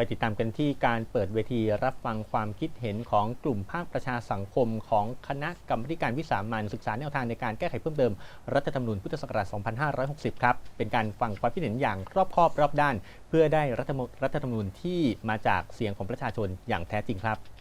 ไปติดตามกันที่การเปิดเวทีรับฟังความคิดเห็นของกลุ่มภาคประชาสังคมของคณะกรรมาการวิสามันศึกษาแนวทางในการแก้ไขเพิ่มเติม รัฐธรรมนูญพุทธศักราช 2560 ครับ เป็นการฟังความคิดเห็นอย่างรอบคอบรอบด้าน เพื่อได้รัฐธรรมรัฐธรรมนูญที่มาจากเสียงของประชาชนอย่างแท้จริงครับ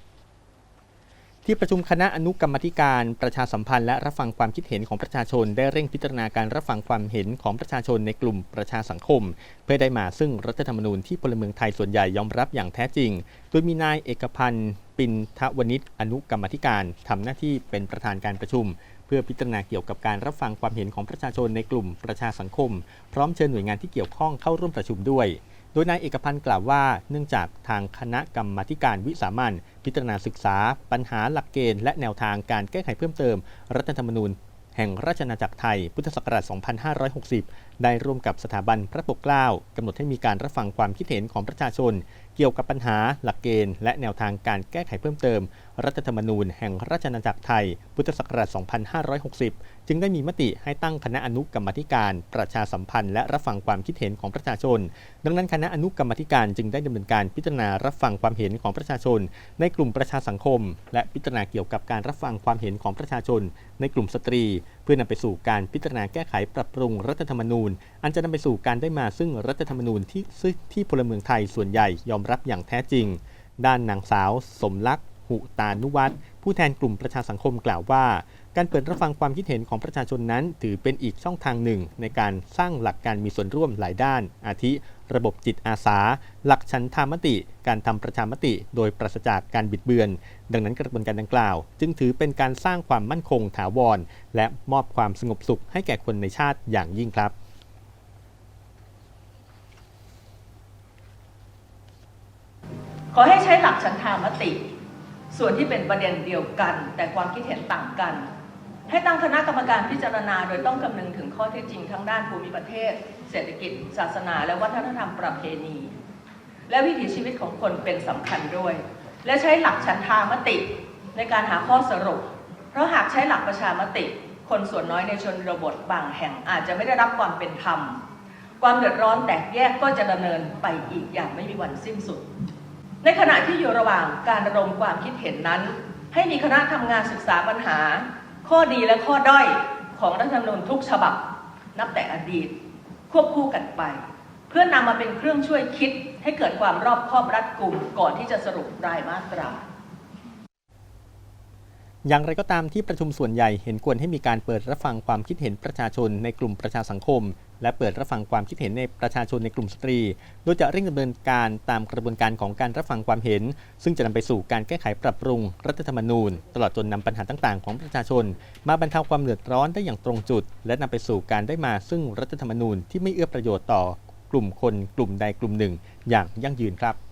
ที่ประชุมคณะอนุกรรมธิการประชาสัมพันธ์และรับฟังความคิดเห็นของประชาชน ได้เร่งพิจารณาการรับฟังความเห็นของประชาชนในกลุ่มประชาสังคม เพื่อได้มาซึ่งรัฐธรรมนูญที่พลเมืองไทยส่วนใหญ่ยอมรับอย่างแท้จริง โดยมีนายเอกพันธ์ปินทวนิชอนุกรรมธิการทำหน้าที่เป็นประธานการประชุม เพื่อพิจารณาเกี่ยวกับการรับฟังความเห็นของประชาชนในกลุ่มประชาสังคม พร้อมเชิญหน่วยงานที่เกี่ยวข้องเข้าร่วมประชุมด้วย โดยนายเอกพันธ์กล่าวว่า เนื่องจากทางคณะกรรมาธิการวิสามันพิจารณาศึกษา ปัญหาหลักเกณฑ์และแนวทางการแก้ไขเพิ่มเติม รัฐธรรมนูญแห่งราชนาจักรไทย พุทธศักราช 2560 ได้ร่วมกับสถาบันพระปกเกล้ากำหนดให้มีการรับฟังความคิดเห็นของประชาชน เกี่ยวกับปัญหาหลักเกณฑ์ และแนวทางการแก้ไขเพิ่มเติม รัฐธรรมนูญแห่งราชอาณาจักรไทย พุทธศักราช 2560 จึงได้มีมติให้ตั้งคณะอนุกรรมธิการ ประชาสัมพันธ์และรับฟังความคิดเห็นของประชาชน ดังนั้นคณะอนุกรรมธิการจึงได้ดำเนินการพิจารณารับฟังความเห็นของประชาชน ในกลุ่มประชาสังคม และพิจารณาเกี่ยวกับการรับฟังความเห็นของประชาชน ในกลุ่มสตรีเพื่อนำไปสู่การพิจารณาแก้ไขปรับปรุงรัฐธรรมนูญ อันจะนำไปสู่การได้มาซึ่งรัฐธรรมนูญที่ที่พลเมืองไทยส่วนใหญ่ยอมรับอย่างแท้จริง ด้านนางสาว สมลักษณ์ หุตานุวัฒน์ผู้แทนกลุ่มประชาสังคมกล่าวว่า การเปิดรับฟังความคิดเห็นของประชาชนนั้น ถือเป็นอีกช่องทางหนึ่ง ในการสร้างหลักการมีส่วนร่วมหลายด้าน อาทิ ระบบจิตอาสา หลักชันทามติ การทำประชามติ โดยปราศจากการบิดเบือน ดังนั้นกระบวนการดังกล่าว จึงถือเป็นการสร้างความมั่นคงถาวร และมอบความสงบสุขให้แก่คนในชาติอย่างยิ่งครับขอให้ใช้หลักฉันทามติ ส่วนที่เป็นประเด็นเดียวกัน แต่ความคิดเห็นต่างกัน ให้ตั้งคณะกรรมการพิจารณา โดยต้องคำนึงถึงข้อเท็จจริงทั้งด้านภูมิประเทศ เศรษฐกิจ ศาสนา และวัฒนธรรมประเพณี และวิถีชีวิตของคนเป็นสำคัญด้วย และใช้หลักฉันทามติในการหาข้อสรุป เพราะหากใช้หลักประชามติ คนส่วนน้อยในชนรบทบางแห่งอาจจะไม่ได้รับความเป็นธรรม ความเดือดร้อนแตกแยกก็จะดำเนินไปอีกอย่างไม่มีวันสิ้นสุด ในขณะที่อยู่ระหว่างการระดมความคิดเห็นนั้น ให้มีคณะทำงานศึกษาปัญหา ข้อดีและข้อด้อยของรัฐธรรมนูญทุกฉบับ นับแต่อดีต ควบคู่กันไป เพื่อนำมาเป็นเครื่องช่วยคิดให้เกิดความรอบคอบรัดกุมก่อนที่จะสรุปรายมาตรา อย่างไรก็ตามที่ประชุมส่วนใหญ่เห็นควรให้มีการเปิดรับฟังความคิดเห็นประชาชนในกลุ่มประชาสังคม และเปิดรับฟังความคิดเห็นในประชาชนในกลุ่มสตรี โดยจะเร่งดำเนินการตามกระบวนการของการรับฟังความเห็น ซึ่งจะนำไปสู่การแก้ไขปรับปรุง รัฐธรรมนูญ ตลอดจนนำปัญหาต่างๆ ของประชาชน มาบรรเทาความเดือดร้อนได้อย่างตรงจุด และนำไปสู่การได้มาซึ่งรัฐธรรมนูญที่ไม่เอื้อประโยชน์ต่อกลุ่มคนกลุ่มใดกลุ่มหนึ่ง อย่างยั่งยืนครับ